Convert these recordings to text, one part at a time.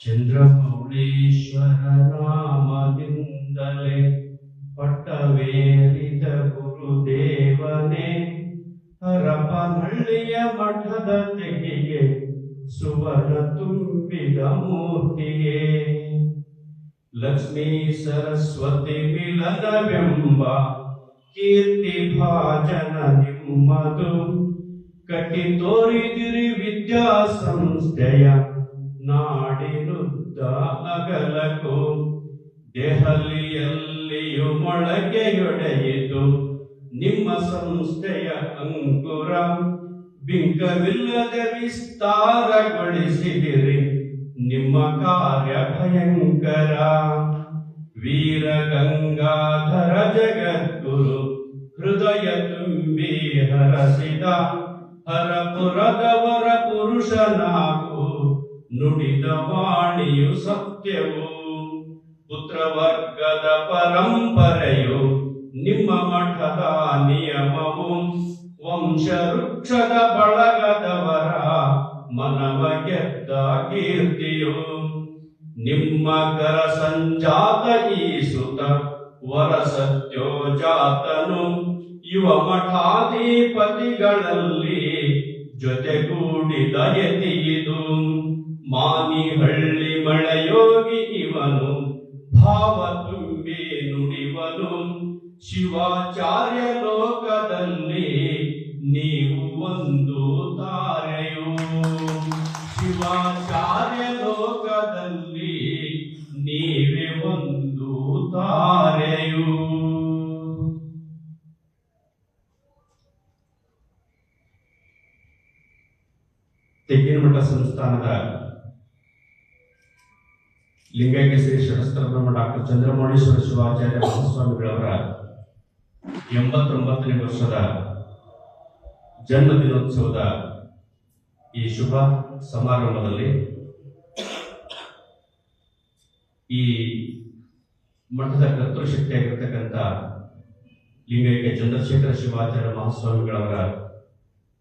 ಚಂದ್ರಮೌಳೀಶ್ವರ ನಾಮದಿಂದಲೇ ಪಟ್ಟವೇರಿದ ಗುರುದೇವನೇ, ಹರಪನಹಳ್ಳಿಯ ಮಠದ ತೆಗೆಗೆ ಸುವರ್ಣ ತುಂಬಿದ ಮೂರ್ತಿಯೇ. ಲಕ್ಷ್ಮೀ ಸರಸ್ವತಿ ಮಿಲನವೆಂಬ ಕೀರ್ತಿ ಭಾಜನ ನಿಮ್ಮದು ಕಟ್ಟಿ ತೋರಿದಿರಿ ವಿದ್ಯಾ ಸಂಸ್ಥೆಯ ನಾಡಿನುದ್ದ ಅಗಲಕು ದೆಹಲಿಯಲ್ಲಿಯೂ ಮೊಳಕೆಯೊಡೆಯಿತು ನಿಮ್ಮ ಸಂಸ್ಥೆಯ ಅಂಕುರ ಬಿಂಕವಿಲ್ಲದೆ ವಿಸ್ತಾರಗೊಳಿಸಿದಿರಿ. ನಿಮ್ಮ ಕಾರ್ಯ ಭಯಂಕರ. ವೀರ ಗಂಗಾಧರ ಜಗದ್ಗುರು, ಹೃದಯ ತುಂಬಿ ಹರಸಿದ ಹರಪುರದವರ ಪುರುಷನಾಗು. ನುಡಿದ ವಾಣಿಯು ಸತ್ಯವು, ಪುತ್ರವರ್ಗದ ಪರಂಪರೆಯು ನಿಮ್ಮ ಮಠದ ನಿಯಮವು. ವಂಶ ವೃಕ್ಷದ ಬಳಗದವರ ಮನವ ಗೆದ್ದ ಕೀರ್ತಿಯು. ನಿಮ್ಮ ಕರ ಸಂಜಾತ ಈ ಸುತ ವರ ಸತ್ಯೋಜಾತನು ಯುವ ಮಠಾಧಿಪತಿಗಳಲ್ಲಿ ಜೊತೆಗೂಡಿದ ಯತಿಯಿದು ಸಂಸ್ಥಾನದ ಲಿಂಗೈಕ್ಯ ಶ್ರೀ ಶರಸ್ತ್ರಬ್ರಹ್ಮ ಡಾಕ್ಟರ್ ಚಂದ್ರಮೌಳೇಶ್ವರ ಶಿವಾಚಾರ್ಯ ಮಹಾಸ್ವಾಮಿಗಳವರ ಎಂಬತ್ತೊಂಬತ್ತನೇ ವರ್ಷದ ಜನ್ಮ ದಿನೋತ್ಸವದ ಈ ಶುಭ ಸಮಾರಂಭದಲ್ಲಿ ಈ ಮಠದ ಕರ್ತೃಶಕ್ತಿಯಾಗಿರ್ತಕ್ಕಂಥ ಲಿಂಗೈಕ್ಯ ಚಂದ್ರಶೇಖರ ಶಿವಾಚಾರ್ಯ ಮಹಾಸ್ವಾಮಿಗಳವರ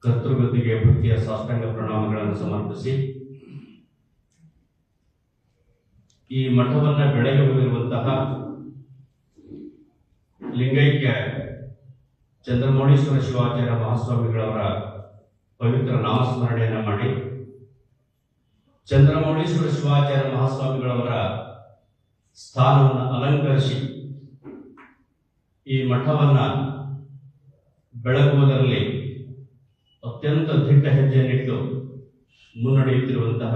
ಕರ್ತೃಗತಿಗೆ ಭಕ್ತಿಯ ಸಾಷ್ಟಾಂಗ ಪ್ರಣಾಮಗಳನ್ನು ಸಮರ್ಪಿಸಿ ಈ ಮಠವನ್ನ ಬೆಳೆಗೆ ಹೋಗಿರುವಂತಹ ಲಿಂಗೈಕ್ಯ ಚಂದ್ರಮೌಳೀಶ್ವರ ಶಿವಾಚಾರ್ಯ ಮಹಾಸ್ವಾಮಿಗಳವರ ಪವಿತ್ರ ನಾಮಸ್ಮರಣೆಯನ್ನ ಮಾಡಿ, ಚಂದ್ರಮೌಳೀಶ್ವರ ಶಿವಾಚಾರ್ಯ ಮಹಾಸ್ವಾಮಿಗಳವರ ಸ್ಥಾನವನ್ನು ಅಲಂಕರಿಸಿ ಈ ಮಠವನ್ನ ಬೆಳಗುವುದರಲ್ಲಿ ಅತ್ಯಂತ ದಿಟ್ಟ ಹೆಜ್ಜೆಯನ್ನಿಟ್ಟು ಮುನ್ನಡೆಯುತ್ತಿರುವಂತಹ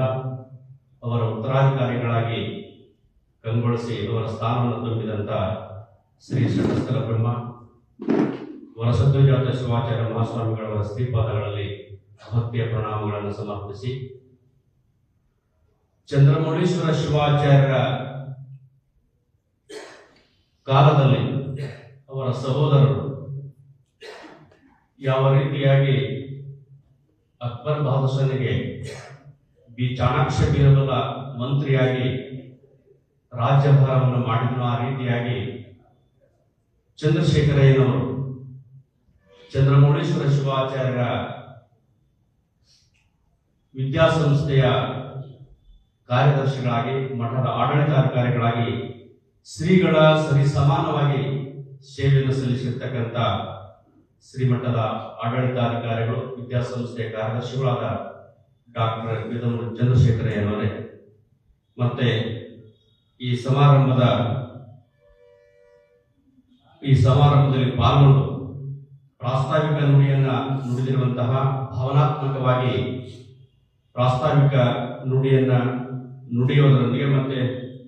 ಅವರ ಉತ್ತರಾಧಿಕಾರಿಗಳಾಗಿ ಕಂಗೊಳಿಸಿ ಅವರ ಸ್ಥಾನವನ್ನು ತುಂಬಿದಂತ ಶ್ರೀ ಷಟಸ್ಥಲ ಬ್ರಹ್ಮ ವರಸದ್ವಜಾತ ಶಿವಾಚಾರ್ಯ ಮಹಾಸ್ವಾಮಿಗಳವರ ಶ್ರೀಪಾದಗಳಲ್ಲಿ ಭಕ್ತಿಯ ಪ್ರಣಾಮಗಳನ್ನು ಸಮರ್ಪಿಸಿ, ಚಂದ್ರಮೌಳೀಶ್ವರ ಶಿವಾಚಾರ್ಯರ ಕಾಲದಲ್ಲಿ ಅವರ ಸಹೋದರರು ಯಾವ ರೀತಿಯಾಗಿ ಅಕ್ಬರ್ ಬಹದ್ದೂರ್ನಿಗೆ ಬಿ ಚಾಣಾಕ್ಷ ಬೀರಬಲ ಮಂತ್ರಿಯಾಗಿ ರಾಜ್ಯಭಾರವನ್ನು ಮಾಡಿದ್ರು ಆ ರೀತಿಯಾಗಿ ಚಂದ್ರಶೇಖರಯ್ಯನವರು, ಚಂದ್ರಮೌಳೇಶ್ವರ ಶಿವಾಚಾರ್ಯರ ವಿದ್ಯಾಸಂಸ್ಥೆಯ ಕಾರ್ಯದರ್ಶಿಗಳಾಗಿ, ಮಠದ ಆಡಳಿತಾಧಿಕಾರಿಗಳಾಗಿ, ಶ್ರೀಗಳ ಸರಿ ಸಮಾನವಾಗಿ ಸೇವೆಯನ್ನು ಸಲ್ಲಿಸಿರ್ತಕ್ಕಂಥ ಶ್ರೀಮಠದ ಆಡಳಿತಾಧಿಕಾರಿಗಳು, ವಿದ್ಯಾಸಂಸ್ಥೆಯ ಕಾರ್ಯದರ್ಶಿಗಳಾದ ಡಾಕ್ಟರ್ ಚಂದ್ರಶೇಖರಯ್ಯನವರೇ. ಮತ್ತೆ ಈ ಸಮಾರಂಭದ, ಈ ಸಮಾರಂಭದಲ್ಲಿ ಪಾಲ್ಗೊಂಡು ಪ್ರಾಸ್ತಾವಿಕ ನುಡಿಯನ್ನ ನುಡಿದಿರುವಂತಹ ಭಾವನಾತ್ಮಕವಾಗಿ ಪ್ರಾಸ್ತಾವಿಕ ನುಡಿಯನ್ನ ನುಡಿಯೋದರೊಂದಿಗೆ ಮತ್ತೆ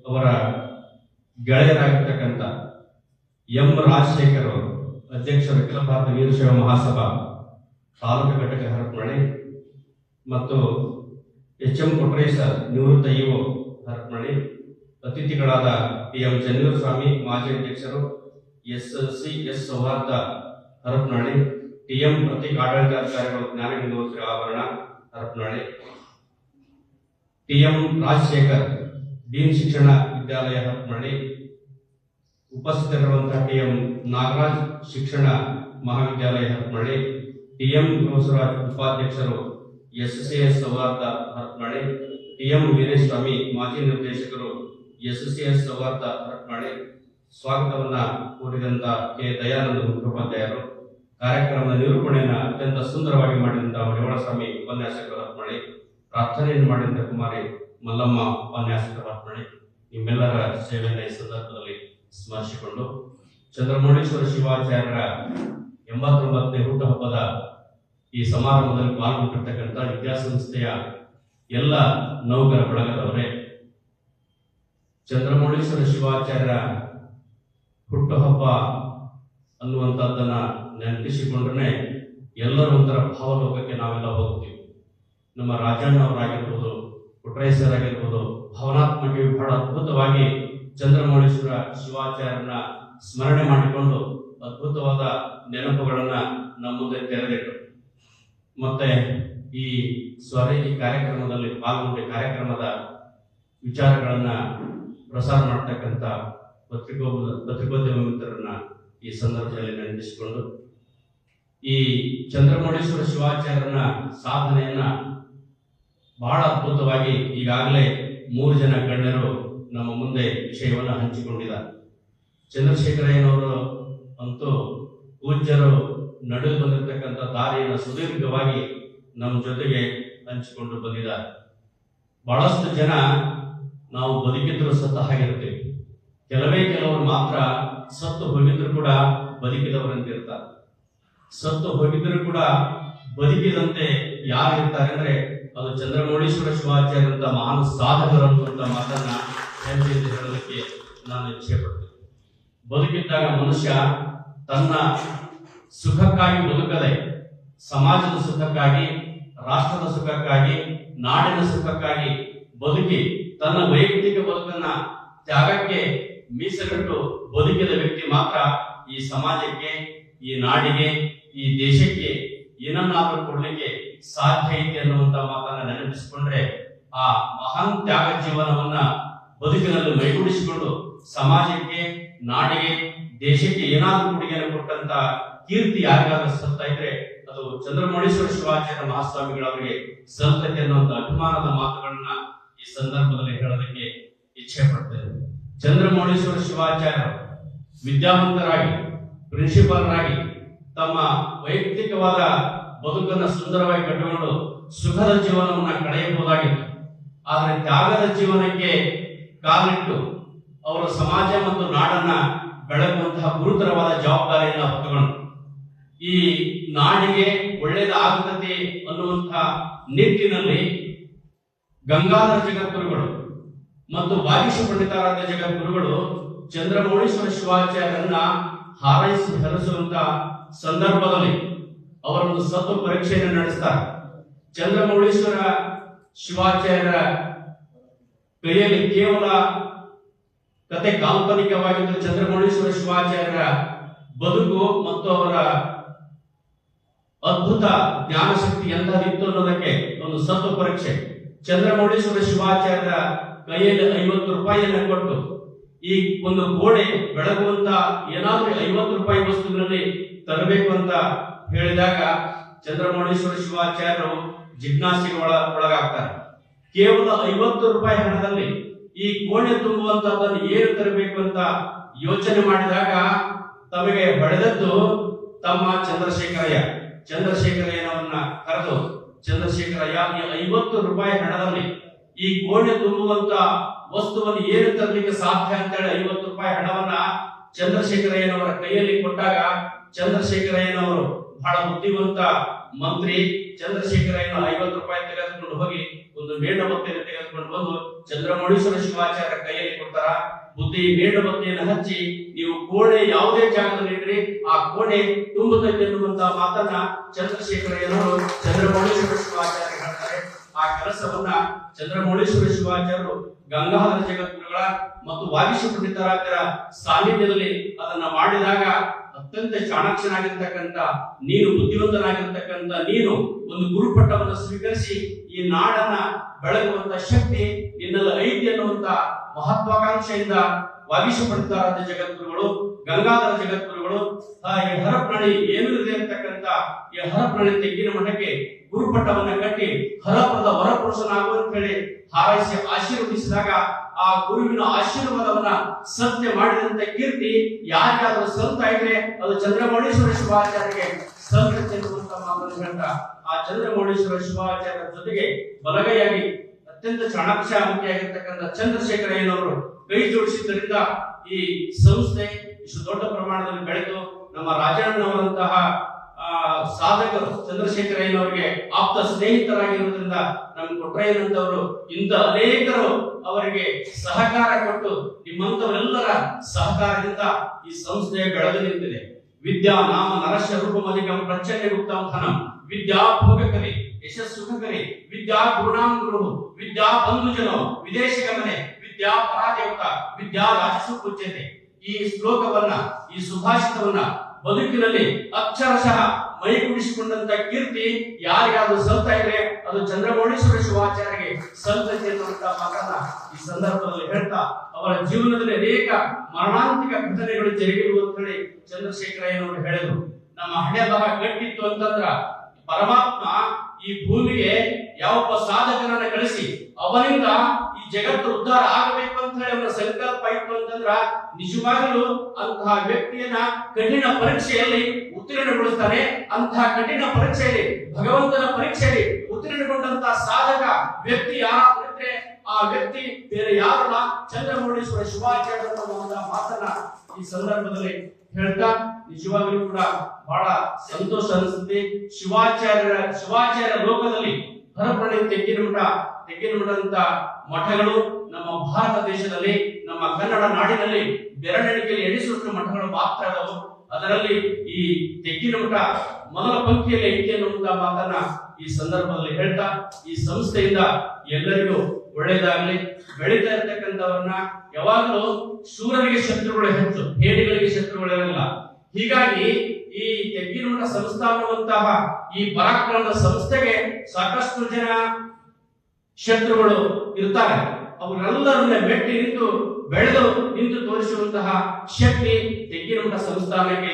ಅವರ ಗೆಳೆಯರಾಗಿರ್ತಕ್ಕಂಥ ಎಂ ರಾಜಶೇಖರ್ ಅವರು, ಅಧ್ಯಕ್ಷರು ಅಖಿಲ ಭಾರತ ವೀರಶೈವ ಮಹಾಸಭಾ ತಾಲೂಕು ಘಟಕ ಹರಪ್ಪಳ್ಳಿ ಮತ್ತು ಎಚ್ ಎಂ ಕೊಟ್ರೇಶ್ ನಿವೃತ್ತ ಇಒ ಹರಪನಹಳ್ಳಿ ಅತಿಥಿಗಳಾದ ಪಿ ಎಂ ಚನ್ನೂರು ಸ್ವಾಮಿ ಮಾಜಿ ಅಧ್ಯಕ್ಷರು S C S Souharda Harapanahalli T M Prateek ಆಡಳಿತಾಧಿಕಾರಿಗಳು Jnanagangotri ಆವರಣ Harapanahalli T M Rajashekhar dean ಶಿಕ್ಷಣ ವಿದ್ಯಾಲಯ ಹರಪನಹಳ್ಳಿ, ಉಪಸ್ಥಿತರಿರುವಂತಹ ಟಿ ಎಂ ನಾಗರಾಜ್ ಶಿಕ್ಷಣ ಮಹಾವಿದ್ಯಾಲಯ ಹರಪನಹಳ್ಳಿ ಟಿ ಎಂ ಬಸವರಾಜ್ ಉಪಾಧ್ಯಕ್ಷರು S C S Souharda Harapanahalli T M ವೀರೇಸ್ವಾಮಿ ಮಾಜಿ ನಿರ್ದೇಶಕರು ಎಸ್ಎಸ್ಸಿಎಸ್ ಸೌಹಾರ್ದ ಮಾಡಿ ಸ್ವಾಗತವನ್ನ ಕೋರಿದಂತ ಕೆ ದಯಾನಂದ ಮುಖ್ಯೋಪಾಧ್ಯಾಯರು. ಕಾರ್ಯಕ್ರಮದ ನಿರೂಪಣೆಯನ್ನ ಅತ್ಯಂತ ಸುಂದರವಾಗಿ ಮಾಡಿದಂತ ಮಡಿವಾಳಸ್ವಾಮಿ ಸ್ವಾಮಿ ಮಾಡಿ ಪ್ರಾರ್ಥನೆಯನ್ನು ಮಾಡಿದಂತ ಕುಮಾರಿ ಮಲ್ಲಮ್ಮ ಉಪನ್ಯಾಸಕರು ಮಾಡಿ ನಿಮ್ಮೆಲ್ಲರ ಸೇವೆಯನ್ನು ಈ ಸಂದರ್ಭದಲ್ಲಿ ಸ್ಮರಿಸಿಕೊಂಡು ಚಂದ್ರಮೌಳೇಶ್ವರ ಶಿವಾಚಾರ್ಯರ ಎಂಬತ್ತೊಂಬತ್ತನೇ ಹುಟ್ಟುಹಬ್ಬದ ಈ ಸಮಾರಂಭದಲ್ಲಿ ಪಾಲ್ಗೊಂಡಿರ್ತಕ್ಕಂಥ ವಿದ್ಯಾಸಂಸ್ಥೆಯ ಎಲ್ಲ ನೌಕರ ಬಳಗದವರೇ ಚಂದ್ರಮೌಳೇಶ್ವರ ಶಿವಾಚಾರ್ಯ ಹುಟ್ಟುಹಬ್ಬ ಅನ್ನುವಂಥದ್ದನ್ನ ನೆನಪಿಸಿಕೊಂಡ್ರೆ ಎಲ್ಲರೂ ಒಂಥರ ಭಾವಲೋಕಕ್ಕೆ ನಾವೆಲ್ಲ ಹೋಗ್ತೀವಿ. ನಮ್ಮ ರಾಜಣ್ಣವರಾಗಿರ್ಬೋದು ಆಗಿರ್ಬೋದು ಭಾವನಾತ್ಮಕ ಬಹಳ ಅದ್ಭುತವಾಗಿ ಚಂದ್ರಮೌಳೇಶ್ವರ ಶಿವಾಚಾರ್ಯನ ಸ್ಮರಣೆ ಮಾಡಿಕೊಂಡು ಅದ್ಭುತವಾದ ನೆನಪುಗಳನ್ನ ನಮ್ಮ ಮುಂದೆ ತೆರೆದಿಟ್ಟರು. ಮತ್ತೆ ಈ ಸ್ವರ ಈ ಕಾರ್ಯಕ್ರಮದಲ್ಲಿ ಪಾಲ್ಗೊಂಡ ಕಾರ್ಯಕ್ರಮದ ವಿಚಾರಗಳನ್ನ ಪ್ರಸಾರ ಮಾಡ್ತಕ್ಕಂಥ ಪತ್ರಿಕೋ ಪತ್ರಿಕೋದ್ಯಮ ಮಿತ್ರರನ್ನ ಈ ಸಂದರ್ಭದಲ್ಲಿ ನೆನಪಿಸಿಕೊಂಡು, ಈ ಚಂದ್ರಮೌಳೇಶ್ವರ ಶಿವಾಚಾರ್ಯರನ್ನ ಸಾಧನೆಯನ್ನ ಬಹಳ ಅದ್ಭುತವಾಗಿ ಈಗಾಗಲೇ ಮೂರು ಜನ ಗಣ್ಯರು ನಮ್ಮ ಮುಂದೆ ವಿಷಯವನ್ನು ಹಂಚಿಕೊಂಡಿದ್ದಾರೆ. ಚಂದ್ರಶೇಖರಯ್ಯನವರು ಅಂತೂ ಪೂಜ್ಯರು ನಡೆದು ಬಂದಿರತಕ್ಕಂಥ ದಾರಿಯನ್ನು ಸುದೀರ್ಘವಾಗಿ ನಮ್ಮ ಜೊತೆಗೆ ಹಂಚಿಕೊಂಡು ಬಂದಿದ್ದಾರೆ. ಬಹಳಷ್ಟು ಜನ ನಾವು ಬದುಕಿದ್ರು ಸತ್ತ ಹಾಗಿರ್ತೀವಿ ಕೆಲವೇ ಕೆಲವರು ಮಾತ್ರ ಸತ್ತು ಹೋಗಿದ್ರು ಕೂಡ ಬದುಕಿದವರಂತೆ ಇರ್ತಾರೆ ಸತ್ತು ಹೋಗಿದ್ರು ಕೂಡ ಬದುಕಿದಂತೆ ಯಾರು ಇರ್ತಾರೆ ಅಂದ್ರೆ ಅದು ಚಂದ್ರಮೌಳೀಶ್ವರ ಶಿವಾಚಾರ್ಯಂತ ಮಹಾನ್ ಸಾಧಕರು ಅನ್ನುವಂತ ಮಾತನ್ನ ಹೆಮ್ಮೆಯಿಂದ ಹೇಳೋದಕ್ಕೆ ನಾನು ಇಚ್ಛೆ ಪಡ್ತೇನೆ ಬದುಕಿದ್ದಾಗ ಮನುಷ್ಯ ತನ್ನ ಸುಖಕ್ಕಾಗಿ ಬದುಕದೆ, ಸಮಾಜದ ಸುಖಕ್ಕಾಗಿ, ರಾಷ್ಟ್ರದ ಸುಖಕ್ಕಾಗಿ, ನಾಡಿನ ಸುಖಕ್ಕಾಗಿ ಬದುಕಿ ತನ್ನ ವೈಯಕ್ತಿಕ ಬದುಕನ್ನ ತ್ಯಾಗಕ್ಕೆ ಮೀಸಲಿಟ್ಟು ಬದುಕಿದ ವ್ಯಕ್ತಿ ಮಾತ್ರ ಈ ಸಮಾಜಕ್ಕೆ, ಈ ನಾಡಿಗೆ, ಈ ದೇಶಕ್ಕೆ ಏನನ್ನಾದ್ರೂ ಕೊಡ್ಲಿಕ್ಕೆ ಸಾಧ್ಯ ಐತೆ ಅನ್ನುವಂತ ಮಾತನ್ನ ನೆನಪಿಸಿಕೊಂಡ್ರೆ ಆ ಮಹಾನ್ ತ್ಯಾಗ ಜೀವನವನ್ನ ಬದುಕಿನಲ್ಲಿ ಮೈಗೂಡಿಸಿಕೊಂಡು ಸಮಾಜಕ್ಕೆ, ನಾಡಿಗೆ, ದೇಶಕ್ಕೆ ಏನಾದ್ರೂ ಕೊಡುಗೆಯನ್ನು ಕೊಟ್ಟಂತ ಕೀರ್ತಿ ಯಾರಿಗಾದ್ರೂ ಸಲ್ತಾ ಇದ್ರೆ ಅದು ಚಂದ್ರಮೌಳೇಶ್ವರ ಶಿವಾಚಾರ್ಯ ಮಹಾಸ್ವಾಮಿಗಳವರಿಗೆ ಸಲ್ತತೆ ಅನ್ನುವಂತ ಅಭಿಮಾನದ ಮಾತುಗಳನ್ನ ಈ ಸಂದರ್ಭದಲ್ಲಿ ಹೇಳೋದಕ್ಕೆ ಇಚ್ಛೆ ಪಡ್ತೇನೆ. ಚಂದ್ರಮೌಳೇಶ್ವರ ಶಿವಾಚಾರ್ಯ ವಿದ್ಯಾವಂತರಾಗಿ ಪ್ರಿನ್ಸಿಪಾಲ್ರಾಗಿ ತಮ್ಮ ವೈಯಕ್ತಿಕವಾದ ಬದುಕನ್ನ ಸುಂದರವಾಗಿ ಕಟ್ಟಿಕೊಂಡು ಸುಖದ ಜೀವನವನ್ನ ಕಳೆಯಬಹುದಾಗಿತ್ತು. ಆದರೆ ತ್ಯಾಗದ ಜೀವನಕ್ಕೆ ಕಾಲಿಟ್ಟು ಅವರು ಸಮಾಜ ಮತ್ತು ನಾಡನ್ನ ಬೆಳಗುವಂತಹ ಗುರುತರವಾದ ಜವಾಬ್ದಾರಿಯನ್ನ ಹೊತ್ತುಕೊಂಡು ಈ ನಾಡಿಗೆ ಒಳ್ಳೆಯದಾಗುತ್ತದೆ ಅನ್ನುವಂತಹ ನಿಟ್ಟಿನಲ್ಲಿ ಗಂಗಾಧರ ಜಗದ್ಗುರುಗಳು ಮತ್ತು ವಾಗೀಶ ಪಂಡಿತಾರಾಧ್ಯ ಜಗದ್ಗುರುಗಳು ಚಂದ್ರಮೌಳೇಶ್ವರ ಶಿವಾಚಾರ್ಯರನ್ನ ಹಾರೈಸಿ ಹರಿಸುವಂತ ಸಂದರ್ಭದಲ್ಲಿ ಅವರೊಂದು ಸತ್ವ ಪರೀಕ್ಷೆಯನ್ನು ನಡೆಸ್ತಾರೆ. ಚಂದ್ರಮೌಳೇಶ್ವರ ಶಿವಾಚಾರ್ಯರ ಕೈಯಲ್ಲಿ ಕೇವಲ ಕತೆ ಕಾಲ್ಪನಿಕವಾಗಿದ್ದ ಚಂದ್ರಮೌಳೇಶ್ವರ ಶಿವಾಚಾರ್ಯರ ಬದುಕು ಮತ್ತು ಅವರ ಅದ್ಭುತ ಜ್ಞಾನಶಕ್ತಿ ಎಂತಹದಿತ್ತು ಅನ್ನೋದಕ್ಕೆ ಒಂದು ಸತ್ವ ಪರೀಕ್ಷೆ. ಚಂದ್ರಮೌಳೇಶ್ವರ ಶಿವಾಚಾರ್ಯರ ಕೈಯಲ್ಲಿ ಐವತ್ತು ರೂಪಾಯಿಯನ್ನ ಕೊಟ್ಟು, ಈ ಒಂದು ಗೋಡೆ ಬೆಳಗುವಂತ ಏನಾದ್ರೂ ಐವತ್ತು ರೂಪಾಯಿ ವಸ್ತುಗಳಲ್ಲಿ ತರಬೇಕು ಅಂತ ಹೇಳಿದಾಗ ಚಂದ್ರಮೌಳೇಶ್ವರ ಶಿವಾಚಾರ್ಯರು ಜಿಜ್ಞಾಸೆಗೆ ಒಳ, ಒಳಗಾಗ್ತಾರೆ. ಕೇವಲ ಐವತ್ತು ರೂಪಾಯಿ ಹಣದಲ್ಲಿ ಈ ಕೋಣೆ ತುಂಬುವಂತಹದ್ದನ್ನು ಏನು ತರಬೇಕು ಅಂತ ಯೋಚನೆ ಮಾಡಿದಾಗ ತಮಗೆ ಹೊಡೆದದ್ದು ತಮ್ಮ ಚಂದ್ರಶೇಖರಯ್ಯ. ಚಂದ್ರಶೇಖರಯ್ಯನವನ್ನ ಕರೆದು ಚಂದ್ರಶೇಖರಯ್ಯ ಈ ಐವತ್ತು ರೂಪಾಯಿ ಹಣದಲ್ಲಿ ಈ ಕೋಣೆ ತುಂಬುವಂತ ವಸ್ತುವನ್ನು ಏನು ತರಲಿಕ್ಕೆ ಸಾಧ್ಯ ಅಂತೇಳಿ ಐವತ್ತು ರೂಪಾಯಿ ಹಣವನ್ನ ಚಂದ್ರಶೇಖರಯ್ಯನವರ ಕೈಯಲ್ಲಿ ಕೊಟ್ಟಾಗ ಚಂದ್ರಶೇಖರಯ್ಯನವರು ಬಹಳ ಬುದ್ಧಿವಂತ ಮಂತ್ರಿ. ಚಂದ್ರಶೇಖರಯ್ಯನ ಐವತ್ತು ರೂಪಾಯಿ ತೆಗೆದುಕೊಂಡು ಹೋಗಿ ಒಂದು ಮೇಣ ಮತ್ತೆ ತೆಗೆದುಕೊಂಡು ಬಂದು ಚಂದ್ರಮೌಳೀಶ್ವರ ಶಿವಾಚಾರ್ಯ ಕೈಯಲ್ಲಿ ಕೊಡ್ತಾರ. ಬುದ್ಧಿ ಮೇಣಬತ್ತಿಯನ್ನು ಹಚ್ಚಿ ನೀವು ಕೋಣೆ ಯಾವುದೇ ಜಾಗದಲ್ಲಿ ಇಡ್ರಿ ಆ ಕೋಣೆ ತುಂಬುತ್ತೆ ಎನ್ನುವಂತಹ ಮಾತನ್ನ ಚಂದ್ರಶೇಖರಯ್ಯನವರು ಚಂದ್ರಮೌಳೇಶ್ವರ ಶಿವಾಚಾರ್ಯ ಹೇಳ್ತಾರೆ. ಆ ಕೆಲಸವನ್ನ ಚಂದ್ರಮೌಳೇಶ್ವರ ಶಿವಾಚಾರ್ಯರು ಗಂಗಾಧರ ಜಗದ್ಗುರುಗಳ ಮತ್ತು ವಾಗೀಶ ಪಂಡಿತರಾಜರ ಸಾನ್ನಿಧ್ಯದಲ್ಲಿ ಅದನ್ನ ಮಾಡಿದಾಗ ಅತ್ಯಂತ ಚಾಣಾಕ್ಷನಾಗಿರ್ತಕ್ಕಂಥ, ನೀನು ಬುದ್ಧಿವಂತನಾಗಿರ್ತಕ್ಕಂಥ, ನೀನು ಒಂದು ಗುರುಪಟ್ಟವನ್ನು ಸ್ವೀಕರಿಸಿ ಈ ನಾಡನ್ನ ಬೆಳಗುವಂತ ಶಕ್ತಿ ನಿನ್ನಲ್ಲಿ ಐತಿ ಅನ್ನುವಂತ ಮಹತ್ವಾಕಾಂಕ್ಷೆಯಿಂದ ವಾಗೀಶ ಪಂಡಿತರಾದ ಜಗದ್ಗುರುಗಳು, ಗಂಗಾಧರ ಜಗದ್ಗುರುಗಳು. ಈ ಹರಪ್ರಣಿ ಏನು ಇದೆ ಅಂತಕ್ಕಂಥ ಈ ಹರಪ್ರಣಿ ತೆಂಗಿನ ಮಠಕ್ಕೆ ಗುರುಪಟ್ಟವನ್ನ ಕಟ್ಟಿ ಹರಪದ ವರಪುರುಷನಾಗುವಂತ ಅಂತೇಳಿ ಹಾರೈಸಿ ಆಶೀರ್ವದಿಸಿದಾಗ ಆ ಗುರುವಿನ ಆಶೀರ್ವಾದವನ್ನ ಸತ್ಯ ಮಾಡಿದಂತ ಕೀರ್ತಿ ಯಾರಿಗಾದ್ರೂ ಸಲ್ತಾ ಇದ್ರೆ ಅದು ಚಂದ್ರಮೌಳೇಶ್ವರ ಶಿವಾಚಾರ್ಯರಿಗೆ ಸಲ್ತ ಅನ್ನುವಂತ ಮಾತನ್ನು ಆ ಚಂದ್ರಮೌಳೇಶ್ವರ ಶಿವಾಚಾರ್ಯರ ಜೊತೆಗೆ ಬಲಗೈಯಾಗಿ ಅತ್ಯಂತ ಚಾಣಾಕ್ಷಾಮುಖಿಯಾಗಿರ್ತಕ್ಕಂಥ ಚಂದ್ರಶೇಖರಯ್ಯನವರು ಕೈ ಜೋಡಿಸಿದ್ದರಿಂದ ಈ ಸಂಸ್ಥೆ ಇಷ್ಟು ದೊಡ್ಡ ಪ್ರಮಾಣದಲ್ಲಿ ಬೆಳೆದು ನಮ್ಮ ರಾಜಣ್ಣವರಂತಹ ಸಾಧಕರು ಚಂದ್ರಶೇಖರ ಏನವರಿಗೆ ಆಪ್ತ ಸ್ನೇಹಿತರಾಗಿರುವುದರಿಂದ ನಮ್ಮ ಕೊಟ್ರಯ್ಯನಂತವರು ಇಂಥ ಅನೇಕರು ಅವರಿಗೆ ಸಹಕಾರ ಕೊಟ್ಟು ನಿಮ್ಮಂತವರೆಲ್ಲರ ಸಹಕಾರದಿಂದ ಈ ಸಂಸ್ಥೆ ಬೆಳೆದು ನಿಂತಿದೆ. ವಿದ್ಯಾ ನಾಮ ನರಶ ರೂಪಮಲಿಗಂ ಪ್ರಚಂಡ ಗುಪ್ತಂ ಧನಂ. ವಿದ್ಯಾ ಕರಿ ವಿದ್ಯಾ ಗುರುಣಾಂ ಗುರು ವಿದ್ಯಾ ಬಂಧುಜನೋ ವಿದೇಶಿ ಗಮನೆ, ವಿದ್ಯಾ ಪರಾದೇವತ ವಿದ್ಯಾ ರಾಜಸು ಪೂಜ್ಯತೆ ಈ ಶ್ಲೋಕವನ್ನ, ಈ ಸುಭಾಷಿತವನ್ನ ಬದುಕಿನಲ್ಲಿ ಅಕ್ಷರಶಃ ಮೈಗೂಡಿಸಿಕೊಂಡಂತ ಕೀರ್ತಿ ಯಾರಿಗಾದ್ರೂ ಸಲ್ತಾ ಇದ್ರೆ ಅದು ಚಂದ್ರಮೌಳೇಶ್ವರ ಶಿವಾಚಾರ್ಯರಿಗೆ ಸಲ್ತತೆ ಅನ್ನುವಂತಹ ಮಾತನ್ನ ಈ ಸಂದರ್ಭದಲ್ಲಿ ಹೇಳ್ತಾ, ಅವರ ಜೀವನದಲ್ಲಿ ಅನೇಕ ಮರಣಾಂತಿಕ ಘಟನೆಗಳು ಜರುಗಿರುವು ಅಂತ ಹೇಳಿ ಚಂದ್ರಶೇಖರಯ್ಯನವರು ಹೇಳಿದ್ರು. ನಮ್ಮ ಹಣೆ ಬರಹ ಗಟ್ಟಿತ್ತು ಅಂತಂದ್ರ ಪರಮಾತ್ಮ ಈ ಭೂಮಿಗೆ ಯಾವೊಬ್ಬ ಸಾಧಕನನ್ನ ಕಳಿಸಿ ಅವನಿಂದ ಈ ಜಗತ್ತು ಉದ್ಧಾರ ಆಗಬೇಕು ಅಂತ ಹೇಳಿ ಅವನ ಸಂಕಲ್ಪ ಇತ್ತು ಅಂತಂದ್ರ ನಿಜವಾಗಲೂ ಅಂತಹ ವ್ಯಕ್ತಿಯನ್ನ ಕಠಿಣ ಪರೀಕ್ಷೆಯಲ್ಲಿ ಉತ್ತೀರ್ಣಗೊಳಿಸ್ತಾನೆ. ಅಂತಹ ಕಠಿಣ ಪರೀಕ್ಷೆಯಲ್ಲಿ, ಭಗವಂತನ ಪರೀಕ್ಷೆಯಲ್ಲಿ ಉತ್ತೀರ್ಣಗೊಂಡಂತಹ ಸಾಧಕ ವ್ಯಕ್ತಿ ಇದ್ರೆ ಆ ವ್ಯಕ್ತಿ ಬೇರೆ ಯಾರಲ್ಲ ಚಂದ್ರಮೌಳೀಶ್ವರ ಅನ್ನುವಂತಹ ಮಾತನ್ನ ಈ ಸಂದರ್ಭದಲ್ಲಿ ಹೇಳ್ತಾ ನಿಜವಾಗ್ಲೂ ಕೂಡ ಬಹಳ ಸಂತೋಷ ಅನಿಸುತ್ತೆ. ಶಿವಾಚಾರ್ಯರ, ಶಿವಾಚಾರ್ಯ ಲೋಕದಲ್ಲಿ ಹೊರಪಡೆ ತೆಗ್ಗಿನಮಠ ತೆಗ್ಗಿನಮಠಂತ ಮಠಗಳು ನಮ್ಮ ಭಾರತ ದೇಶದಲ್ಲಿ, ನಮ್ಮ ಕನ್ನಡ ನಾಡಿನಲ್ಲಿ ಬೆರಳೆಣಿಕೆಯಲ್ಲಿ ಎಣಿಸುವಷ್ಟು ಮಠಗಳು ಮಾತ್ರ ಅದವು. ಅದರಲ್ಲಿ ಈ ತೆಗ್ಗಿನಮಠ ಮೊದಲ ಪಂಕ್ತಿಯಲ್ಲಿ ಐತಿ ಮಾತನ್ನ ಈ ಸಂದರ್ಭದಲ್ಲಿ ಹೇಳ್ತಾ, ಈ ಸಂಸ್ಥೆಯಿಂದ ಎಲ್ಲರಿಗೂ ಒಳ್ಳೇದಾಗ್ಲಿ ಬೆಳೀತಾ ಇರ್ತಕ್ಕಂಥವ್ರನ್ನ ಯಾವಾಗಲೂ ಶೂರರಿಗೆ ಶತ್ರುಗಳು ಹೆಚ್ಚು, ಹೇಡಿಗಳಿಗೆ ಶತ್ರುಗಳಿರಲ್ಲ ಹೀಗಾಗಿ ಈ ತೆಗ್ಗಿನಮಠ ಸಂಸ್ಥಾನವಂತಹ ಈ ಪರಾಕ್ರಮದ ಸಂಸ್ಥೆಗೆ ಸಾಕಷ್ಟು ಜನ ಶತ್ರುಗಳು ಇರ್ತಾರೆ ಅವರೆಲ್ಲರನ್ನ ಮೆಟ್ಟಿ ನಿಂತು ಬೆಳೆದು ನಿಂತು ತೋರಿಸುವಂತಹ ಶಕ್ತಿ ತೆಗ್ಗಿನಮಠ ಸಂಸ್ಥಾನಕ್ಕೆ.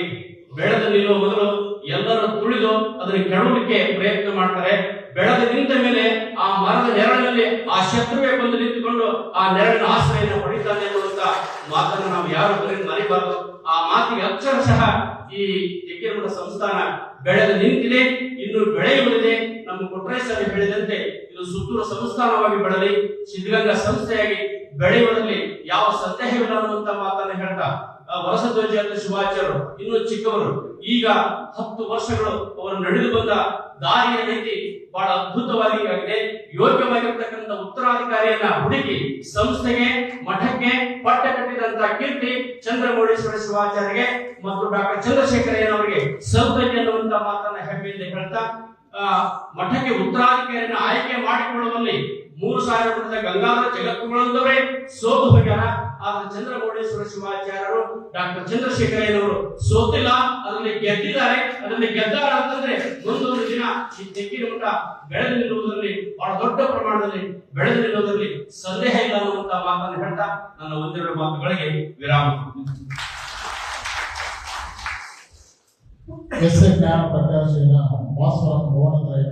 ಬೆಳೆದು ನಿಲ್ಲುವ ಮೊದಲು ಎಲ್ಲರೂ ತುಳಿದು ಅದನ್ನು ಕೆಡವಲಿಕ್ಕೆ ಪ್ರಯತ್ನ ಮಾಡ್ತಾರೆ ಬೆಳೆದು ನಿಂತ ಮೇಲೆ ಆ ಮರದ ನೆರಳಿನಲ್ಲಿ ಆ ಶತ್ರುವೇ ಬಂದು ನಿಂತುಕೊಂಡು ಆ ನೆರಳಿನ ಆಶ್ರಯನ ಪಡಿತಾನೆ ಅನ್ನುವಂತ ಮಾತನ್ನು ನಾವು ಯಾರು ಬರೀ ಮರಿಬಾರದು ಮಾತಿಗೆ ಅಕ್ಷರಶಃ ಈ ತೆಗ್ಗಿನಮಠ ಸಂಸ್ಥಾನ ಬೆಳೆದು ನಿಂತಿದೆ. ಇನ್ನು ಬೆಳೆಯುವುದಿದೆ. ನಮ್ಮ ಕೊಟ್ರೇಶ್ವರ ಹೇಳಿದಂತೆ ಇದು ಸುತ್ತೂರು ಸಂಸ್ಥಾನವಾಗಿ ಬೆಳಲಿ, ಸಿದ್ಧಗಂಗಾ ಸಂಸ್ಥೆಯಾಗಿ ಬೆಳೆಯುವುದರಲ್ಲಿ ಯಾವ ಸಂದೇಹವಿಲ್ಲ ಅನ್ನುವಂತ ಮಾತನ್ನು ಹೇಳ್ತಾ, ಆ ವರಸಧ್ವಜ ಅಂತ ಶಿವಾಚಾರ್ಯರು ಇನ್ನು ಚಿಕ್ಕವರು. ಈಗ ಹತ್ತು ವರ್ಷಗಳು ಅವರು ನಡೆದು ಬಂದ ದಾರಿಯ ರೀತಿ ಬಹಳ ಅದ್ಭುತವಾಗಿ ಆಗಿದೆ. ಯೋಗ್ಯವಾಗಿರ್ತಕ್ಕಂಥ ಉತ್ತರಾಧಿಕಾರಿಯನ್ನ ಹುಡುಕಿ ಸಂಸ್ಥೆಗೆ, ಮಠಕ್ಕೆ ಪಟ್ಟ ಕಟ್ಟಿದಂತ ಕೀರ್ತಿ ಚಂದ್ರಮೌಳೇಶ್ವರ ಶಿವಾಚಾರ್ಯಗೆ ಮತ್ತು ಡಾಕ್ಟರ್ ಚಂದ್ರಶೇಖರಯ್ಯನವರಿಗೆ ಸೌಕರ್ಯ ಅನ್ನುವಂತ ಮಾತನ್ನ ಹೆಮ್ಮೆಯಿಂದ ಹೇಳ್ತಾ ಮಠಕ್ಕೆ ಉತ್ತರಾಧಿಕಾರಿಯನ್ನ ಆಯ್ಕೆ ಮಾಡಿಕೊಳ್ಳುವಲ್ಲಿ ಮೂರು ಸಾವಿರ ಮಠದ ಗಂಗಾಧರ ಜಗತ್ತುಗಳಂದವರೇ ಸೋತು ಹೋಗ್ಯಾರ. ಆದ್ರೆ ಚಂದ್ರಗೌಡೇಶ್ವರ ಶಿವಾಚಾರ್ಯರು ಡಾಕ್ಟರ್ ಚಂದ್ರಶೇಖರಯ್ಯನವರು ಸೋತಿಲ್ಲ, ಅದರಲ್ಲಿ ಗೆದ್ದಿದ್ದಾರೆ. ಅದನ್ನ ಗೆದ್ದಾರ ಅಂತಂದ್ರೆ ಒಂದೊಂದು ದಿನ ಈ ತೆಕ್ಕಿನ ಮಠ ಬೆಳೆದು ನಿಲ್ಲುವುದರಲ್ಲಿ, ಬಹಳ ದೊಡ್ಡ ಪ್ರಮಾಣದಲ್ಲಿ ಬೆಳೆದು ನಿಲ್ಲುವುದರಲ್ಲಿ ಸಂದೇಹ ಇಲ್ಲ ಅನ್ನುವಂತ ಮಾತನ್ನು ಹೇಳ್ತಾ ನನ್ನ ಒಂದೆರಡು ಮಾತುಗಳಿಗೆ ವಿರಾಮ. ಎಸ್ ಎ ಜ್ಞಾನ ಪ್ರಕಾಶನ ಭುವನತ್ರಯ